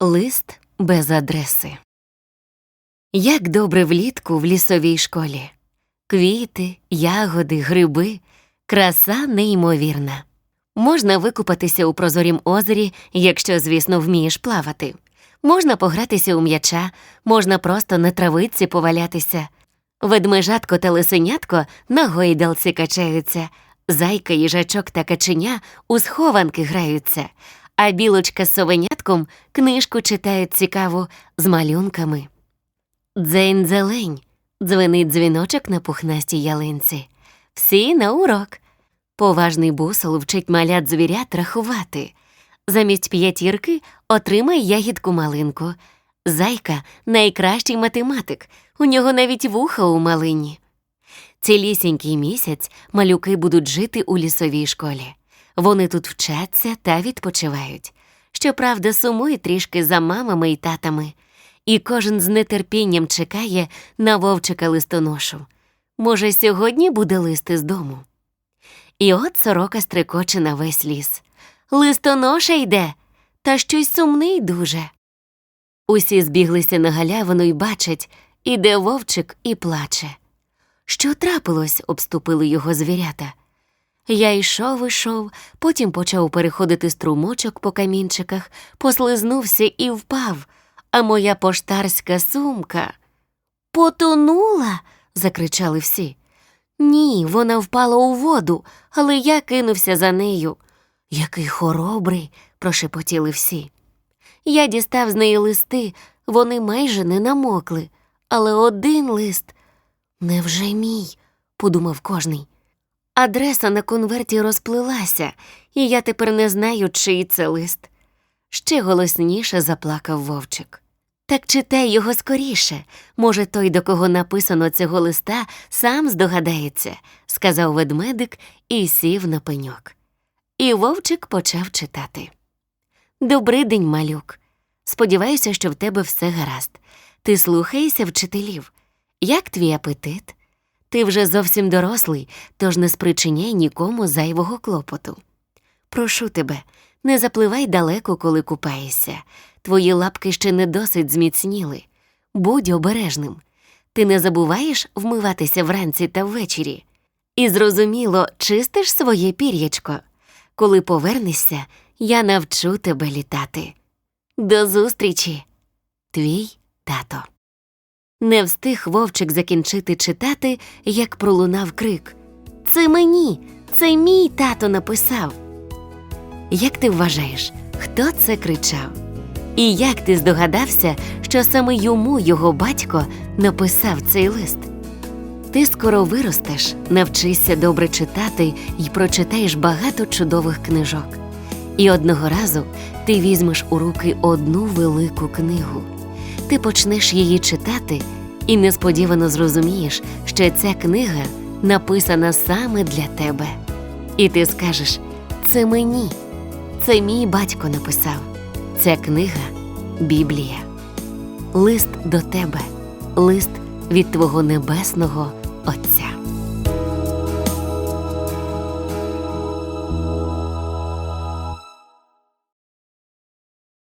Лист без адреси. Як добре влітку в лісовій школі. Квіти, ягоди, гриби, краса неймовірна. Можна викупатися у прозорім озері, якщо, звісно, вмієш плавати. Можна погратися у м'яча, можна просто на травиці повалятися. Ведмежатко та лисенятко на гойдалці качаються, зайка, їжачок та каченя у схованки граються, а білочка з совенятком книжку читають цікаву з малюнками. Дзень зелень, дзвенить дзвіночок на пухнастій ялинці. Всі на урок. Поважний бусол вчить малят звірят рахувати. Замість п'ятірки отримай ягідку малинку. Зайка найкращий математик, у нього навіть вуха у малині. Цілісінький місяць малюки будуть жити у лісовій школі. Вони тут вчаться та відпочивають. Щоправда, сумує трішки за мамами і татами, і кожен з нетерпінням чекає на вовчика листоношу. Може, сьогодні буде лист із дому. І от сорока стрикоче на весь ліс. Листоноша йде, та щось сумний дуже. Усі збіглися на галявину і бачать, іде вовчик і плаче. Що трапилось, обступили його звірята. Я йшов, ішов, потім почав переходити струмочок по камінчиках, послизнувся і впав, а моя поштарська сумка. Потонула. закричали всі. Ні, вона впала у воду, але я кинувся за нею. Який хоробрий, прошепотіли всі. Я дістав з неї листи, вони майже не намокли, але один лист невже мій, подумав кожний. Адреса на конверті розплилася, і я тепер не знаю, чий це лист. Ще голосніше заплакав вовчик. Так читай його скоріше. Може, той, до кого написано цього листа, сам здогадається, сказав ведмедик і сів на пеньок. І вовчик почав читати. Добрий день, малюк. Сподіваюся, що в тебе все гаразд. Ти слухаєшся вчителів. Як твій апетит? Ти вже зовсім дорослий, тож не спричиняй нікому зайвого клопоту. Прошу тебе, не запливай далеко, коли купаєшся. Твої лапки ще не досить зміцніли. Будь обережним. Ти не забуваєш вмиватися вранці та ввечері. І зрозуміло, чистиш своє пір'ячко. Коли повернешся, я навчу тебе літати. До зустрічі, твій тато. Не встиг вовчик закінчити читати, як пролунав крик. Це мені, це мій тато написав. Як ти вважаєш, хто це кричав? І як ти здогадався, що саме йому його батько написав цей лист? Ти скоро виростеш, навчишся добре читати і прочитаєш багато чудових книжок. І одного разу ти візьмеш у руки одну велику книгу. Ти почнеш її читати і несподівано зрозумієш, що ця книга написана саме для тебе. І ти скажеш: це мені, це мій батько написав. Ця книга Біблія. Лист до тебе, лист від твого небесного